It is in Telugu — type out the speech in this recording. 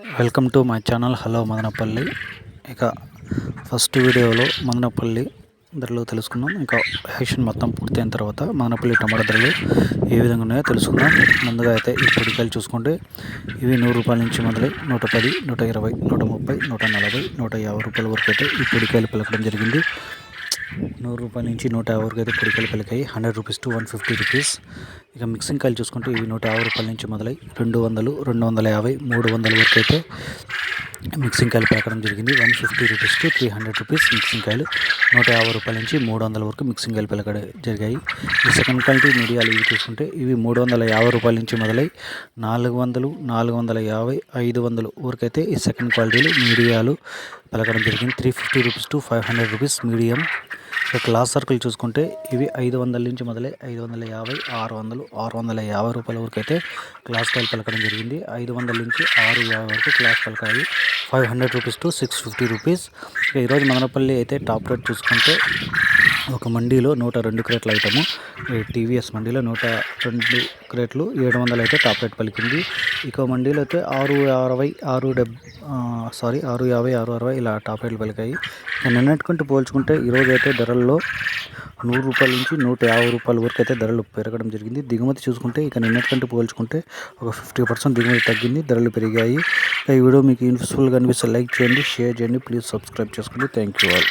Welcome to my channel. Hello Madanapalle. ఇక ఫస్ట్ వీడియోలో మదనపల్లి ధరలు తెలుసుకుందాం. ఇంకా యాక్షన్ మొత్తం పూర్తయిన తర్వాత మదనపల్లి టమాటా ధరలు ఏ విధంగా ఉన్నాయో తెలుసుకుందాం. ముందుగా అయితే ఈ పొడికాయలు చూసుకుంటే ఇవి నూరు రూపాయల నుంచి మొదలై నూట పది నూట ఇరవై నూట ముప్పై నూట నలభై నూట యాభై రూపాయల వరకు అయితే ఈ పొడికాయలు పలకడం జరిగింది. నూరు రూపాయల నుంచి నూట యాభై వరకు అయితే పొడికాయలు పలికాయి hundred rupees to one fifty rupees. ఇక మిక్సింగ్ కాయలు చూసుకుంటే ఇవి నూట యాభై రూపాయల నుంచి మొదలై రెండు వందలు రెండు వందల యాభై మూడు వందల వరకు అయితే మిక్సింగ్ కాయలు పెరగడం జరిగింది. One fifty rupees to three hundred rupees mixing కాయలు. నూట యాభై రూపాయల నుంచి మూడు వందల వరకు మిక్సింగ్ కాయలు పలకడం జరిగాయి. ఈ సెకండ్ క్వాలిటీ మీడియాలు ఇవి చూసుకుంటే ఇవి మూడు వందల యాభై రూపాయల నుంచి మొదలై నాలుగు వందలు నాలుగు వందల యాభై ఐదు వందలు వరకైతే ఈ సెకండ్ క్వాలిటీలు మీడియాలు పలకడం జరిగింది. Three fifty rupees to five hundred rupees medium so class circle చూసుకుంటే ఇవి ఐదు వందల నుంచి మొదలై ఐదు వందల యాభై ఆరు వందలు ఆరు వందల యాభై రూపాయల వరకు అయితే క్లాస్ కాయలు పలకడం జరిగింది. ఐదు వందల నుంచి ఆరు యాభై వరకు class పలకాయి. Five hundred rupees to six fifty rupees. ఈరోజు మదనపల్లి అయితే టాప్ రేట్ చూసుకుంటే ఒక మండీలో నూట రెండు క్రేట్ల ఐటము టీవీఎస్ మండీలో నూట రెండు క్రేట్లు ఏడు వందలు అయితే టాప్ రేట్ పలికింది. ఇక మండీలో అయితే ఆరు అరవై ఆరు డెబ్ సారీ ఆరు యాభై ఆరు అరవై ఇలా టాప్ రేట్లు పలికాయి. నిన్నటికంటే పోల్చుకుంటే ఈరోజు అయితే ధరల్లో నూరు రూపాయల నుంచి నూట యాభై రూపాయల వరకు అయితే ధరలు పెరగడం జరిగింది. దిగుమతి చూసుకుంటే ఇక నిన్నటికంటే పోల్చుకుంటే ఒక ఫిఫ్టీ పర్సెంట్ దిగుమతి తగ్గింది ధరలు పెరిగాయి. ఈ వీడియో మీకు యూస్ఫుల్గా అనిపిస్తే లైక్ చేయండి షేర్ చేయండి ప్లీజ్ సబ్స్క్రైబ్ చేసుకోండి. Thank you all.